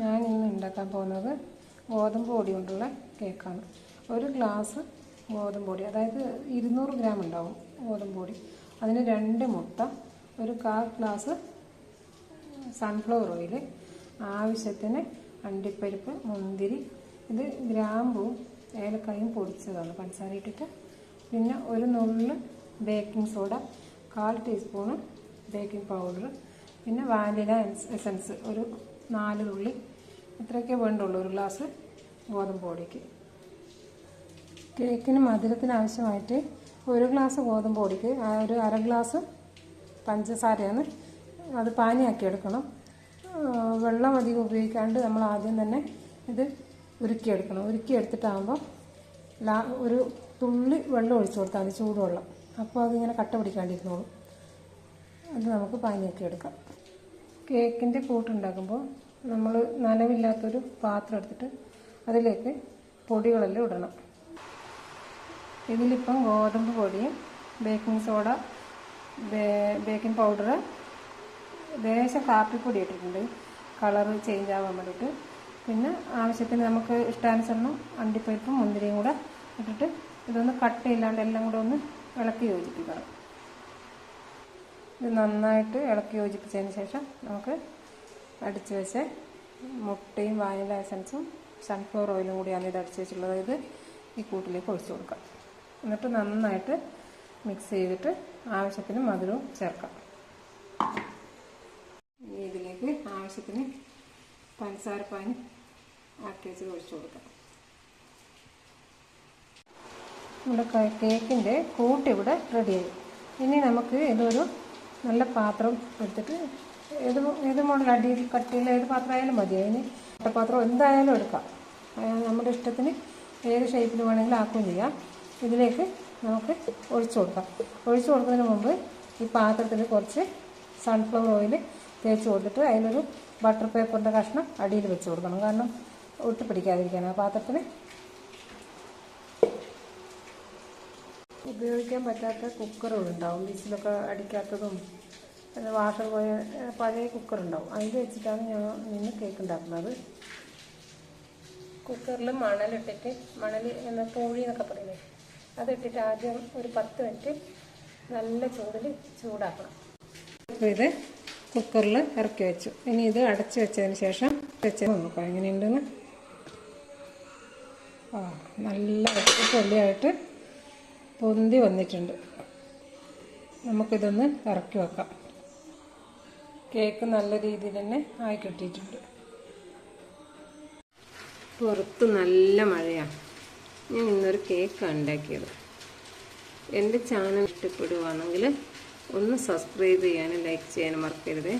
ഞാൻ ഇന്ന് ഉണ്ടാക്കാൻ പോകുന്നത് ഗോതമ്പ് പൊടി കൊണ്ടുള്ള കേക്കാണ്. ഒരു ഗ്ലാസ് ഗോതമ്പ് പൊടി അതായത് ഇരുന്നൂറ് ഗ്രാം ഉണ്ടാവും ഗോതമ്പ് പൊടി. അതിന് രണ്ട് മുട്ട ഒരു കാൽ ഗ്ലാസ് സൺഫ്ലവർ ഓയിൽ ആവശ്യത്തിന് അണ്ടിപ്പരിപ്പ് മുന്തിരി ഇത് ഗ്രാമ്പും ഏലക്കായും പൊടിച്ചതാണ് പഞ്ചസാര ഇട്ടിട്ട്. പിന്നെ ഒരു നുള്ള് ബേക്കിംഗ് സോഡ കാൽ ടീസ്പൂണ് ബേക്കിംഗ് പൗഡർ പിന്നെ വാനില എസൻസ് ഒരു നാല് തുള്ളി ഇത്രയൊക്കെ വേണ്ടുള്ളൂ ഒരു ഗ്ലാസ് ഗോതമ്പ് പൊടിക്ക് കേക്കിന് മധുരത്തിന് ആവശ്യമായിട്ട് ഒരു ഗ്ലാസ് ഗോതമ്പ് പൊടിക്ക് ഒരു അര ഗ്ലാസ് പഞ്ചസാരയാണ് അത് പാനിയാക്കി എടുക്കണം. വെള്ളം അധികം ഉപയോഗിക്കാണ്ട് നമ്മൾ ആദ്യം തന്നെ ഇത് ഉരുക്കിയെടുക്കണം. ഉരുക്കിയെടുത്തിട്ടാകുമ്പോൾ ലാ ഒരു തുള്ളി വെള്ളം ഒഴിച്ചു കൊടുത്താൽ മതി ചൂടുവെള്ളം. അപ്പോൾ അതിങ്ങനെ കട്ട പിടിക്കാണ്ടിരുന്നോളും. അത് നമുക്ക് പാനിയാക്കി എടുക്കാം. കേക്കിന്റെ കൂട്ടുണ്ടാക്കുമ്പോൾ നമ്മൾ നനവില്ലാത്തൊരു പാത്രം എടുത്തിട്ട് അതിലേക്ക് പൊടികളെല്ലാം ഇടണം. ഇതിലിപ്പം ഗോതമ്പ് പൊടിയും ബേക്കിംഗ് സോഡ ബേക്കിംഗ് പൗഡർ ലേശം കാപ്പിപ്പൊടി ഇട്ടിട്ടുണ്ട്. കളർ ചേഞ്ച് ആവാൻ വേണ്ടിയിട്ട്. പിന്നെ ആവശ്യത്തിന് നമുക്ക് ഇഷ്ടാനുസരണം അണ്ടിപ്പരിപ്പും മുന്തിരിയും കൂടെ ഇട്ടിട്ട് ഇതൊന്ന് കട്ട് കട്ടയില്ലാണ്ട് എല്ലാം കൂടെ ഒന്ന് ഇളക്കി യോജിപ്പിക്കണം. ഇത് നന്നായിട്ട് ഇളക്കി യോജിപ്പിച്ചതിന് ശേഷം നമുക്ക് അടിച്ച് വെച്ച് മുട്ടയും വാനില എസൻസും സൺഫ്ലവർ ഓയിലും കൂടിയാണ് ഇത് അടിച്ച് വെച്ചിട്ടുള്ളത്. ഇത് ഈ കൂട്ടിലേക്ക് ഒഴിച്ചു കൊടുക്കാം. എന്നിട്ട് നന്നായിട്ട് മിക്സ് ചെയ്തിട്ട് ആവശ്യത്തിന് മധുരവും ചേർക്കാം. ഇനി ഇതിലേക്ക് ആവശ്യത്തിന് പഞ്ചസാര പാനി ആക്കി വെച്ച് ഒഴിച്ചു കൊടുക്കാം. നമ്മുടെ കേക്കിന്റെ കൂട്ടിവിടെ റെഡിയായി ഇനി നമുക്ക് ഇതൊരു നല്ല പാത്രം എടുത്തിട്ട് ഏത് ഏത് മോഡൽ അടിയിൽ കട്ടിയിൽ ഏത് പാത്രമായാലും മതി. അതിന് പാത്രം എന്തായാലും എടുക്കാം. നമ്മുടെ ഇഷ്ടത്തിന് ഏത് ഷേപ്പിൽ വേണമെങ്കിലും ആക്കുകയും ചെയ്യാം. ഇതിലേക്ക് നമുക്ക് ഒഴിച്ചു കൊടുക്കാം. ഒഴിച്ചു കൊടുക്കുന്നതിന് മുമ്പ് ഈ പാത്രത്തിൽ കുറച്ച് സൺഫ്ലവർ ഓയിൽ തേച്ച് കൊടുത്തിട്ട് അതിലൊരു ബട്ടർ പേപ്പറിന്റെ കഷ്ണം അടിയിൽ വെച്ച് കൊടുക്കണം. കാരണം ഒട്ടി ആ പാത്രത്തിന് ഉപയോഗിക്കാൻ പറ്റാത്ത കുക്കറും ഉണ്ടാവും. വിസിലൊക്കെ അടിക്കാത്തതും പിന്നെ വാഷർ പോയ പഴയ കുക്കറുണ്ടാവും. അതിൽ വെച്ചിട്ടാണ് ഞാൻ നിന്ന് കേക്ക് ഉണ്ടാക്കുന്നത്. കുക്കറിൽ മണലിട്ടിട്ട് മണൽ എന്ന പൂഴി എന്നൊക്കെ പറയില്ലേ അതിട്ടിട്ട് ആദ്യം ഒരു പത്ത് മിനിറ്റ് നല്ല ചൂടിൽ ചൂടാക്കണം. അപ്പോൾ ഇത് കുക്കറിൽ ഇറക്കി വെച്ചു. ഇനി ഇത് അടച്ചു വെച്ചതിന് ശേഷം വെച്ച് നോക്കാം. എങ്ങനെയുണ്ടെന്ന്? ആ നല്ല പൊള്ളിയായിട്ട് പൊന്തി വന്നിട്ടുണ്ട്. നമുക്കിതൊന്ന് ഇറക്കി വെക്കാം. കേക്ക് നല്ല രീതിയിൽ തന്നെ ആയി കിട്ടിയിട്ടുണ്ട്. പുറത്ത് നല്ല മഴയാണ് ഞാൻ ഇന്നൊരു കേക്കാണ് ഉണ്ടാക്കിയത്. എന്റെ ചാനൽ ഇഷ്ടപ്പെടുവാണെങ്കിൽ ഒന്ന് സബ്സ്ക്രൈബ് ചെയ്യാനും ലൈക്ക് ചെയ്യാനും മറക്കരുതേ.